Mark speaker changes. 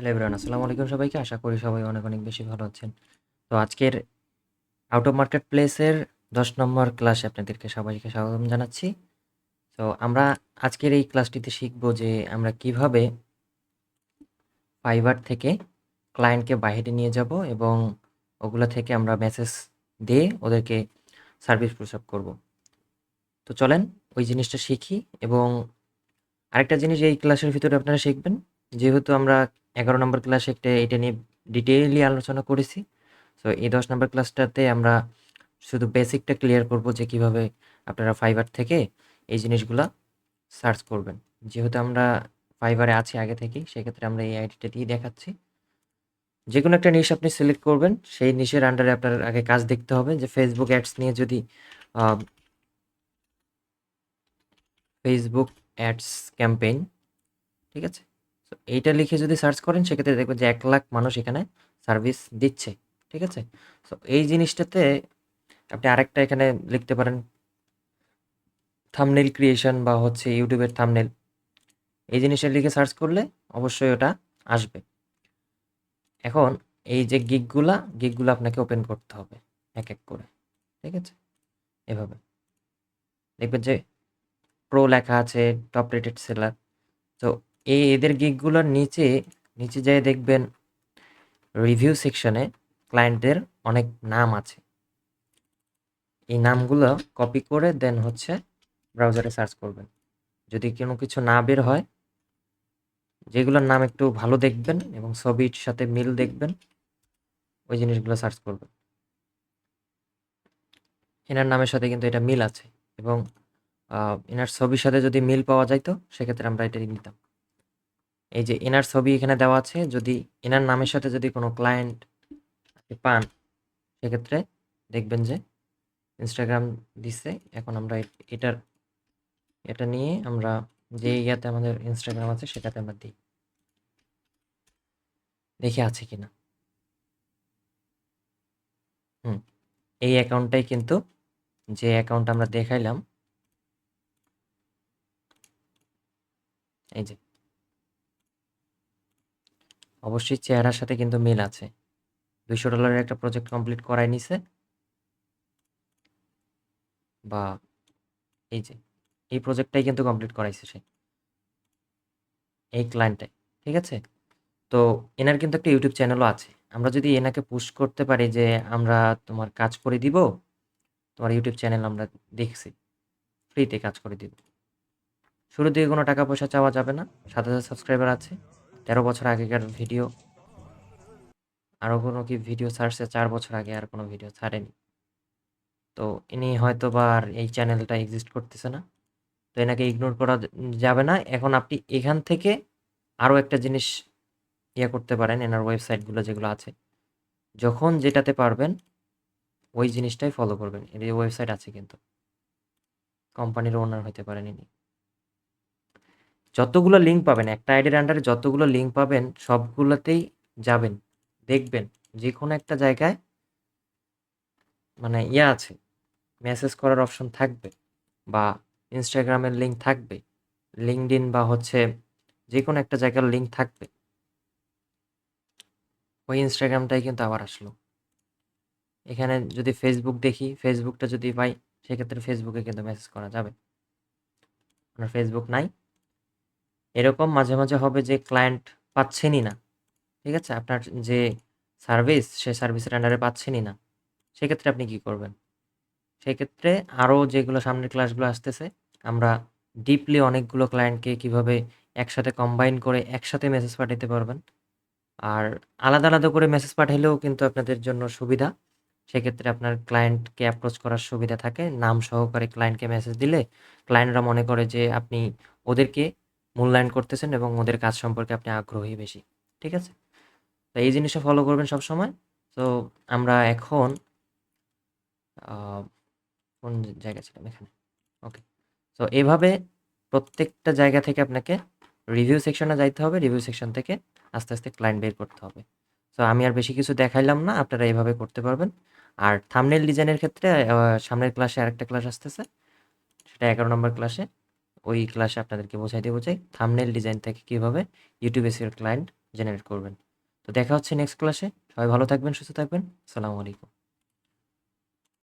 Speaker 1: Hello everyone, আসসালামু আলাইকুম সবাইকে। আশা করি সবাই অনেক অনেক বেশি ভালো আছেন। তো আজকের আউট অফ মার্কেট প্লেসের দশ নম্বর ক্লাসে আপনাদেরকে সবাইকে স্বাগতম জানাচ্ছি। তো আমরা আজকের এই ক্লাসটিতে শিখব যে আমরা কীভাবে ফাইবার থেকে ক্লায়েন্টকে বাইরে নিয়ে যাব এবং ওগুলো থেকে আমরা মেসেজ দিয়ে ওদেরকে সার্ভিস প্রসাব করব। তো চলেন ওই জিনিসটা শিখি এবং আরেকটা জিনিস এই ক্লাসের ভিতরে আপনারা শিখবেন, যেহেতু আমরা এগারো নম্বর ক্লাসে একটা এটা নিয়ে ডিটেইলি আলোচনা করেছি। সো এই দশ নম্বর ক্লাসটাতে আমরা শুধু বেসিকটা ক্লিয়ার করব যে কীভাবে আপনারা ফাইবার থেকে এই জিনিসগুলা সার্চ করবেন। যেহেতু আমরা ফাইবারে আছি আগে থেকেই, সেক্ষেত্রে আমরা এই আইডিটা দিয়ে দেখাচ্ছি। যে কোনো একটা নিশ আপনি সিলেক্ট করবেন, সেই নিশের আন্ডারে আপনার আগে কাজ দেখতে হবে যে ফেসবুক অ্যাডস নিয়ে যদি ফেসবুক অ্যাডস ক্যাম্পেইন ঠিক আছে? এইটা লিখে যদি সার্চ করেন, সেক্ষেত্রে দেখবেন যে এক লাখ মানুষ এখানে সার্ভিস দিচ্ছে, ঠিক আছে? সো এই জিনিসটাতে আপনি আরেকটা এখানে লিখতে পারেন থামনেল ক্রিয়েশন বা হচ্ছে ইউটিউবের থামনেল এই জিনিসটা লিখে সার্চ করলে অবশ্যই ওটা আসবে। এখন এই যে গিকগুলা, গিকগুলো আপনাকে ওপেন করতে হবে এক এক করে, ঠিক আছে? এভাবে। দেখবেন যে প্রো লেখা আছে টপ রেটেড সেলার তো এই এদের গিকগুলোর নিচে নিচে যেয়ে দেখবেন রিভিউ সেকশনে ক্লায়েন্টদের অনেক নাম আছে। এই নামগুলো কপি করে দেন হচ্ছে ব্রাউজারে সার্চ করবেন। যদি কোনো কিছু না বের হয়, যেগুলোর নাম একটু ভালো দেখবেন এবং ছবির সাথে মিল দেখবেন, ওই জিনিসগুলো সার্চ করবেন। এনার নামের সাথে কিন্তু এটা মিল আছে এবং এনার ছবির সাথে যদি মিল পাওয়া যায় তো, সেক্ষেত্রে আমরা এটা নিতাম। এই যে এনার ছবি এখানে দেওয়া আছে, যদি এনার নামের সাথে যদি কোনো ক্লায়েন্ট পান, সেক্ষেত্রে দেখবেন যে ইনস্টাগ্রাম দিছে। এখন আমরা এটার, এটা নিয়ে আমরা যে ইয়াতে আমাদের ইনস্টাগ্রাম আছে, সেটাতে আমরা দিই। দেখি আছে কিনা। হুম, এই অ্যাকাউন্টটাই কিন্তু যে অ্যাকাউন্ট আমরা দেখাইলাম, এই যে অবশ্যই চেহারার সাথে কিন্তু মিল আছে। দুইশো ডলারের একটা প্রজেক্ট কমপ্লিট করাই নিছে। বা এই যে, এই প্রজেক্টটাই কিন্তু কমপ্লিট করাইছে সে। এই ক্লায়েন্টটাই ঠিক আছে? তো এনার কিন্তু একটা ইউটিউব চ্যানেলও আছে। আমরা যদি এনাকে পুশ করতে পারি যে, আমরা তোমার কাজ করে দিব, তোমার ইউটিউব চ্যানেল আমরা দেখছি। ফ্রিতে কাজ করে দিব। শুরু থেকে কোনো টাকা পয়সা চাওয়া যাবে না। সাত হাজার সাবস্ক্রাইবার আছে। তেরো বছর আগেকার ভিডিও আরও কোনো কি ভিডিও ছাড়ছে? চার বছর আগে আর কোনো ভিডিও ছাড়েনি। তো ইনি হয়তো বা আর এই চ্যানেলটা এক্সিস্ট করতেছে না। তো এনাকে ইগনোর করা যাবে না। এখন আপনি এখান থেকে আরও একটা জিনিস ইয়ে করতে পারেন এনার ওয়েবসাইটগুলো যেগুলো আছে। যখন যেটাতে পারবেন ওই জিনিসটাই ফলো করবেন। এর ওয়েবসাইট আছে কিন্তু। কোম্পানির ওনার হতে পারেন ইনি। যতগুলো লিঙ্ক পাবেন, একটা আইডির আন্ডারে যতগুলো লিঙ্ক পাবেন, সবগুলোতেই যাবেন, দেখবেন যে কোনো একটা জায়গায় মানে ইয়ে আছে মেসেজ করার অপশন থাকবে বা ইনস্টাগ্রামের লিঙ্ক থাকবে লিঙ্কডিন বা হচ্ছে যে কোনো একটা জায়গার লিঙ্ক থাকবে। ওই ইনস্টাগ্রামটাই কিন্তু আবার আসলো। এখানে যদি ফেসবুক দেখি ফেসবুকটা যদি পাই, সেক্ষেত্রে ফেসবুকে কিন্তু মেসেজ করা যাবে। আপনার ফেসবুক নাই। এরকম মাঝে মাঝে হবে যে ক্লায়েন্ট পাচ্ছেনই না। ঠিক আছে? আপনার যে সার্ভিস সে সার্ভিসের আন্ডারে পাচ্ছেনই না। সেক্ষেত্রে আপনি কি করবেন? সেক্ষেত্রে আরও যেগুলো সামনের ক্লাসগুলো আসতেছে, আমরা ডিপলি অনেকগুলো ক্লায়েন্টকে কীভাবে একসাথে কম্বাইন করে একসাথে মেসেজ পাঠাতে পারবেন। আর আলাদা আলাদা করে মেসেজ পাঠাইলেও কিন্তু আপনাদের জন্য সুবিধা। সেক্ষেত্রে আপনার ক্লায়েন্টকে অ্যাপ্রোচ করার সুবিধা থাকে। নাম সহকারে ক্লায়েন্টকে মেসেজ দিলে ক্লায়েন্টরা মনে করে যে আপনি ওদেরকে মূল্যায়ন করতেছেন এবং ওদের কাজ সম্পর্কে আপনি আগ্রহী বেশি, ঠিক আছে? তো এই জিনিসটা ফলো করবেন সব সময় তো আমরা এখন কোন জায়গা ছিলাম? এখানে। ওকে তো এভাবে প্রত্যেকটা জায়গা থেকে আপনাকে রিভিউ সেকশনে যাইতে হবে রিভিউ সেকশন থেকে আস্তে আস্তে ক্লায়েন্ট বের করতে হবে। তো আমি আর বেশি কিছু দেখাইলাম না, আপনারা এইভাবে করতে পারবেন। আর থামনেল ডিজাইনের ক্ষেত্রে সামনের ক্লাসে আরেকটা ক্লাস আসতেছে, সেটা এগারো নম্বর ক্লাসে ওই ক্লাসে আপনাদেরকে বোঝাই দেবো বোঝাই থামনেল ডিজাইন থেকে কীভাবে ইউটিউব এসিওর ক্লায়েন্ট জেনারেট করবেন। তো দেখা হচ্ছে নেক্সট ক্লাসে সবাই ভালো থাকবেন, সুস্থ থাকবেন। আসসালামু আলাইকুম।